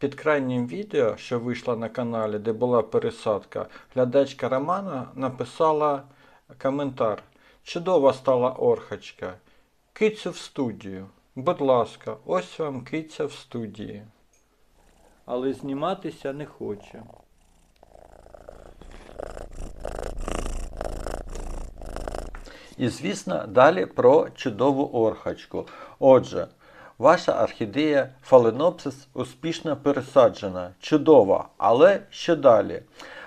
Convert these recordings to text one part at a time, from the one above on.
Під крайнім відео, що вийшло на каналі, де була пересадка, глядачка Романа написала коментар. Чудова стала орхочка. Кицю в студію. Будь ласка, ось вам киця в студії. Але зніматися не хоче. І, звісно, далі про чудову орхочку. Отже, ваша орхідея фаленопсис успішно пересаджена. Чудова, але що далі?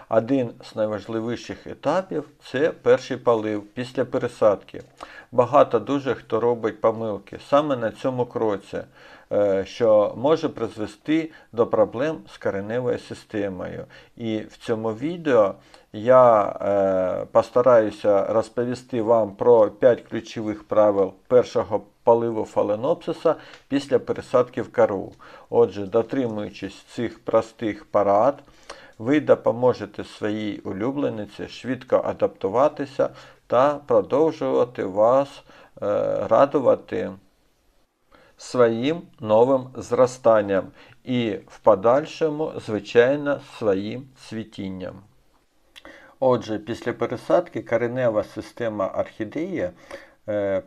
Один з найважливіших етапів це перший полив після пересадки. Багато дуже хто робить помилки саме на цьому кроці, е, що може призвести до проблем з кореневою системою. І в цьому відео я е, постараюся розповісти вам про 5 ключових правил першого поливу фаленопсиса після пересадки в кору. Отже, дотримуючись цих простих порад, ви допоможете своїй улюблениці швидко адаптуватися та продовжувати вас е, радувати своїм новим зростанням і в подальшому, звичайно, своїм цвітінням. Отже, після пересадки коренева система орхідеї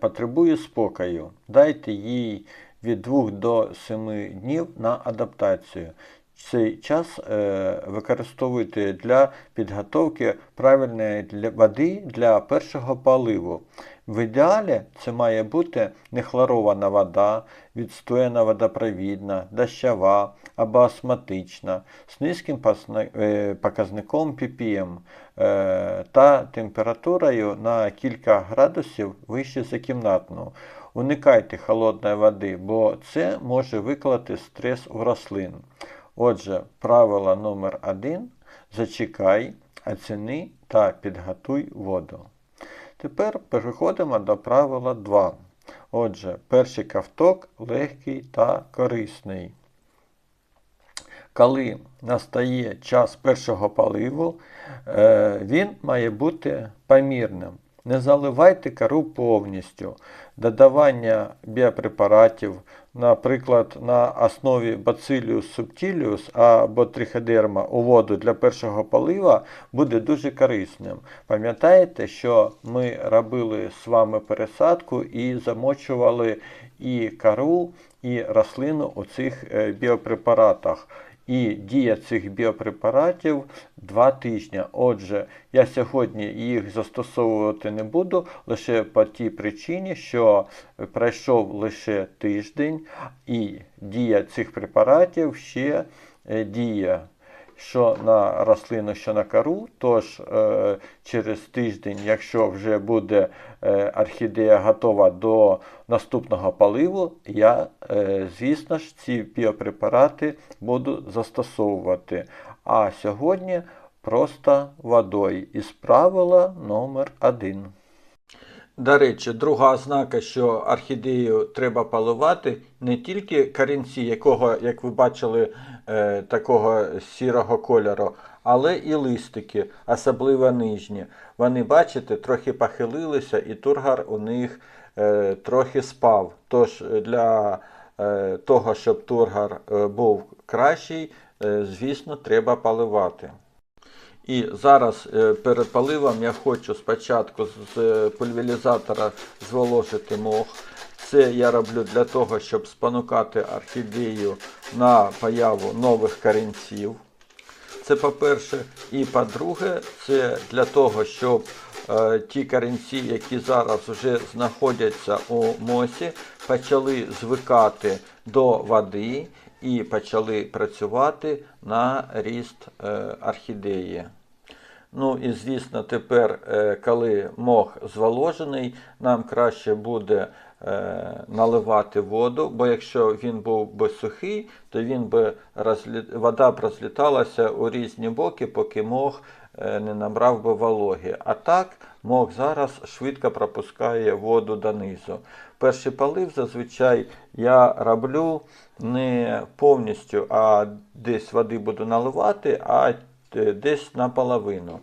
потребує спокою. Дайте їй від 2 до 7 днів на адаптацію. Цей час е, використовуйте для підготовки правильної води для першого поливу. В ідеалі це має бути нехлорована вода, відстояна водопровідна, дощова або астматична, з низьким е, показником ppm е, та температурою на кілька градусів вище за кімнатну. Уникайте холодної води, бо це може викликати стрес у рослин. Отже, правило номер 1 зачекай, оціни та підготуй воду. Тепер переходимо до правила 2. Отже, перший кавток легкий та корисний. Коли настає час першого поливу, е, він має бути помірним. Не заливайте кору повністю. Додавання біопрепаратів, наприклад, на основі Bacillus subtilis або триходерма у воду для першого полива буде дуже корисним. Пам'ятаєте, що ми робили з вами пересадку і замочували і кору, і рослину у цих е, біопрепаратах. І дія цих біопрепаратів 2 тижні. Отже, я сьогодні їх застосовувати не буду лише по тій причині, що пройшов лише тиждень, і дія цих препаратів ще е, діє. Що на рослину, що на кору, тож е, через тиждень, якщо вже буде е, орхідея готова до наступного поливу, я, е, звісно ж, ці біопрепарати буду застосовувати. А сьогодні просто водою із правила номер 1. До речі, друга ознака, що орхідею треба поливати не тільки корінці, якого, як ви бачили, е, такого сірого кольору, але і листики, особливо нижні. Вони, бачите, трохи похилилися, і тургар у них е, трохи спав. Тож для е, того, щоб тургар був кращий, звісно, треба поливати. І зараз е, перед поливом я хочу спочатку з е, пульверізатора зволожити мох. Це я роблю для того, щоб спонукати орхідею на появу нових корінців. Це по-перше. І по-друге, це для того, щоб е, ті корінці, які зараз вже знаходяться у мосі, почали звикати до води і почали працювати на ріст е, орхідеї. Ну і звісно, тепер, е, коли мох зволожений, нам краще буде е, наливати воду, бо якщо він був би сухий, то він би розлі... вода б розліталася у різні боки, поки мох не набрав би вологи. А так мох зараз швидко пропускає воду донизу. Перший полив зазвичай я роблю не повністю, а десь води буду наливати, а е, десь наполовину.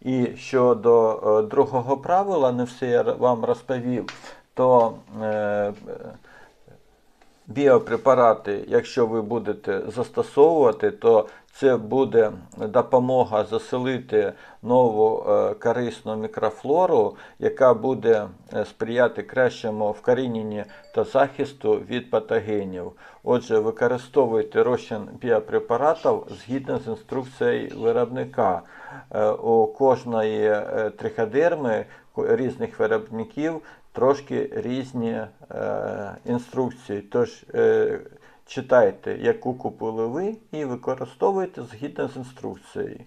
І щодо е, другого правила, не все я вам розповів, то е, біопрепарати, якщо ви будете застосовувати, то це буде допомога заселити нову е, корисну мікрофлору, яка буде е, сприяти кращому вкоріненні та захисту від патогенів. Отже, використовуйте розчин біопрепаратів згідно з інструкцією виробника. Е, У кожної триходерми різних виробників трошки різні інструкції. Тож читайте, яку купили ви, і використовуйте згідно з інструкцією.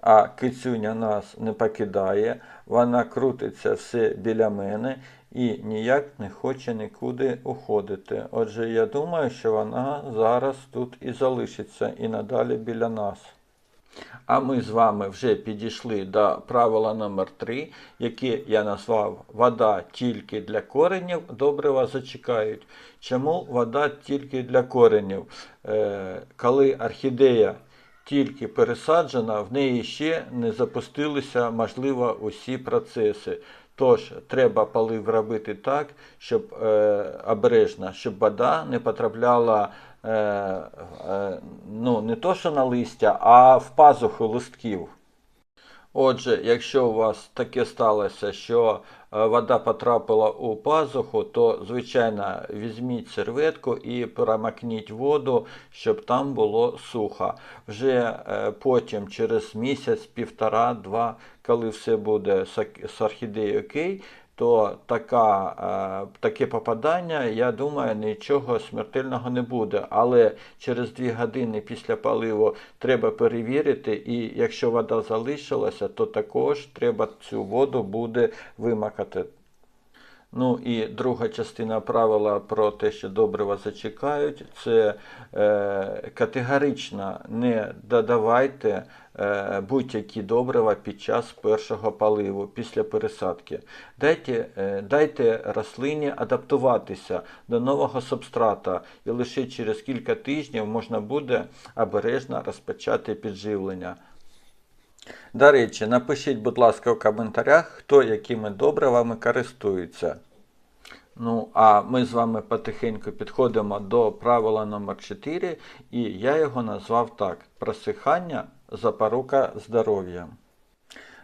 А кицюня нас не покидає, вона крутиться все біля мене і ніяк не хоче нікуди уходити. Отже, я думаю, що вона зараз тут і залишиться і надалі біля нас. А ми з вами вже підійшли до правила номер 3 яке я назвав Вода тільки для коренів, добре вас зачекають. Чому вода тільки для коренів? Е, коли орхідея тільки пересаджена, в неї ще не запустилися, можливо, усі процеси. Тож треба полив робити так, щоб е, обережно, щоб вода не потрапляла е, е, ну, не то, що на листя, а в пазуху листків. Отже, якщо у вас таке сталося, що е, вода потрапила у пазуху, то звичайно візьміть серветку і промакніть воду, щоб там було сухо. Вже е, потім, через місяць, півтора, два, коли все буде з орхідеєю окей, то така, е, таке попадання, я думаю, нічого смертельного не буде. Але через 2 години після паливу треба перевірити, і якщо вода залишилася, то також треба цю воду буде вимакати. Ну і друга частина правила про те, що добрива зачекають, це е, категорично не додавайте е, будь-які добрива під час першого поливу, після пересадки. Дайте, е, дайте рослині адаптуватися до нового субстрата, і лише через кілька тижнів можна буде обережно розпочати підживлення. До речі, напишіть, будь ласка, в коментарях, хто якими добривами користується. Ну, а ми з вами потихеньку підходимо до правила номер 4 і я його назвав так: просихання запорука здоров'я.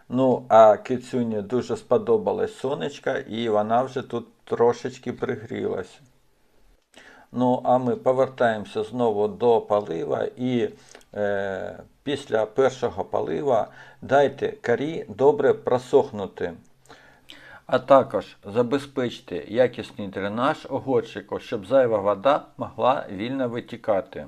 Ну, а кицюні дуже сподобалась сонечка, і вона вже тут трошечки пригрілась. Ну, а ми повертаємося знову до полива і е, після першого полива дайте карі добре просохнути. А також забезпечте якісний дренаж огорчику, щоб зайва вода могла вільно витікати.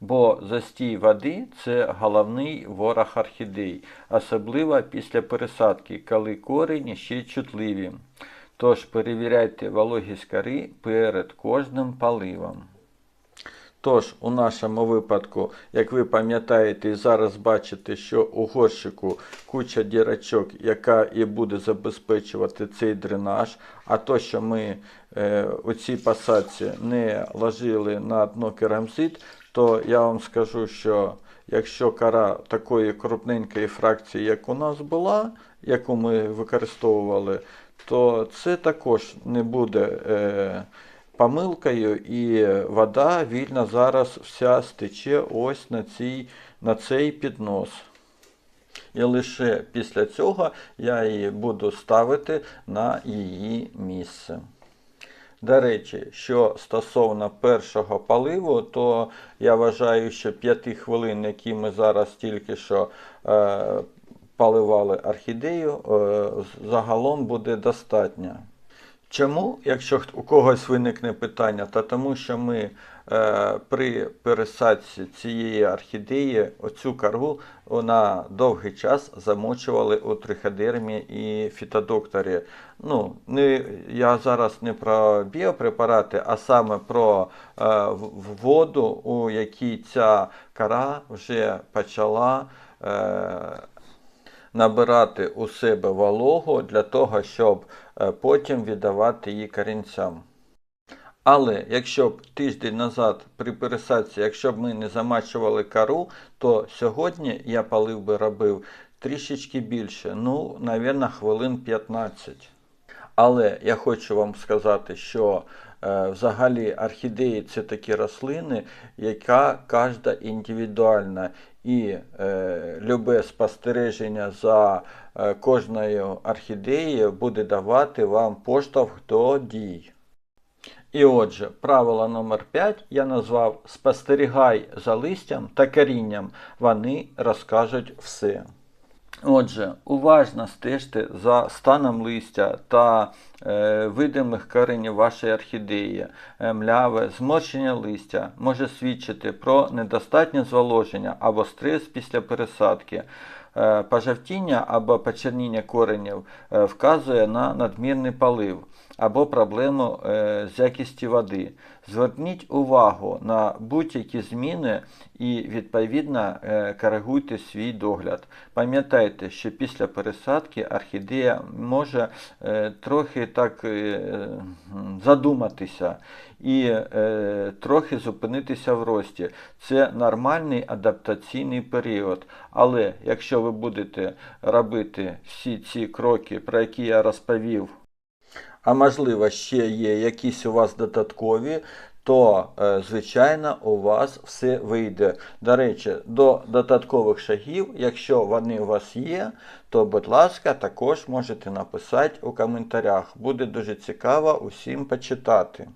Бо застій води це головний ворог орхідей, особливо після пересадки, коли корені ще чутливі. Тож перевіряйте вологість кори перед кожним поливом. Тож, у нашому випадку, як ви пам'ятаєте і зараз бачите, що у горщику куча дірочок, яка і буде забезпечувати цей дренаж, а то, що ми е, у цій посадці не ложили на дно керамзит, то я вам скажу, що якщо кора такої крупненької фракції, як у нас була, яку ми використовували, то це також не буде е, помилкою, і вода вільно зараз вся стече ось на, цій, на цей піднос. І лише після цього я її буду ставити на її місце. До речі, що стосовно першого поливу, то я вважаю, що 5 хвилин, які ми зараз тільки що е, поливали орхідею, е, загалом буде достатньо. Чому, якщо у когось виникне питання, то тому що ми е, при пересадці цієї орхідеї оцю кору на довгий час замочували у триходермі і фітодокторі. Ну, не, я зараз не про біопрепарати, а саме про е, воду, у якій ця кора вже почала. Е, набирати у себе вологу для того, щоб е, потім віддавати її корінцям. Але якщо б тиждень назад при пересадці, якщо б ми не замачували кору, то сьогодні я палив би робив трішечки більше, ну, навіть хвилин 15. Але я хочу вам сказати, що Е, Взагалі, орхідеї це такі рослини, яка кожна індивідуальна. І е, любе спостереження за е, кожною орхідеєю буде давати вам поштовх до дій. І отже, правило номер 5 я назвав спостерігай за листям та корінням. Вони розкажуть все. Отже, уважно стежте за станом листя та е, видимих коренів вашої орхідеї. Е, Мляве, зморщення листя може свідчити про недостатнє зволоження або стрес після пересадки. Е, пожавтіння або почерніння коренів е, вказує на надмірний полив або проблему е, з якістю води. Зверніть увагу на будь-які зміни і відповідно е, коригуйте свій догляд. Пам'ятайте, що після пересадки орхідея може е, трохи так задуматися і трохи зупинитися в рості. Це нормальний адаптаційний період. Але якщо ви будете робити всі ці кроки, про які я розповів, а можливо ще є якісь у вас додаткові, то, е, звичайно, у вас все вийде. До речі, до додаткових шагів, якщо вони у вас є, то, будь ласка, також можете написати у коментарях. Буде дуже цікаво усім почитати.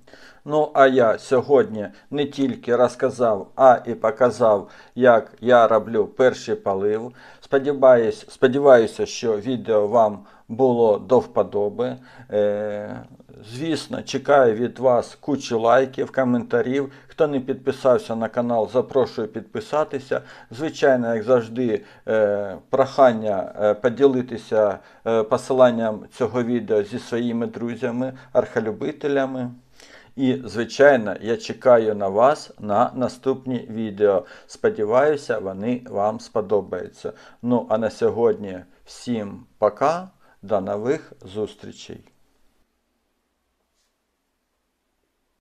Ну, а я сьогодні не тільки розказав, а і показав, як я роблю перший полив. Сподіваюсь, сподіваюся, що відео вам було до вподоби. Е, звісно, чекаю від вас кучу лайків, коментарів. Хто не підписався на канал, запрошую підписатися. Звичайно, як завжди, е, прохання е, поділитися посиланням цього відео зі своїми друзями, архолюбителями. І, звичайно, я чекаю на вас на наступні відео. Сподіваюся, вони вам сподобаються. Ну, а на сьогодні всім пока, до нових зустрічей.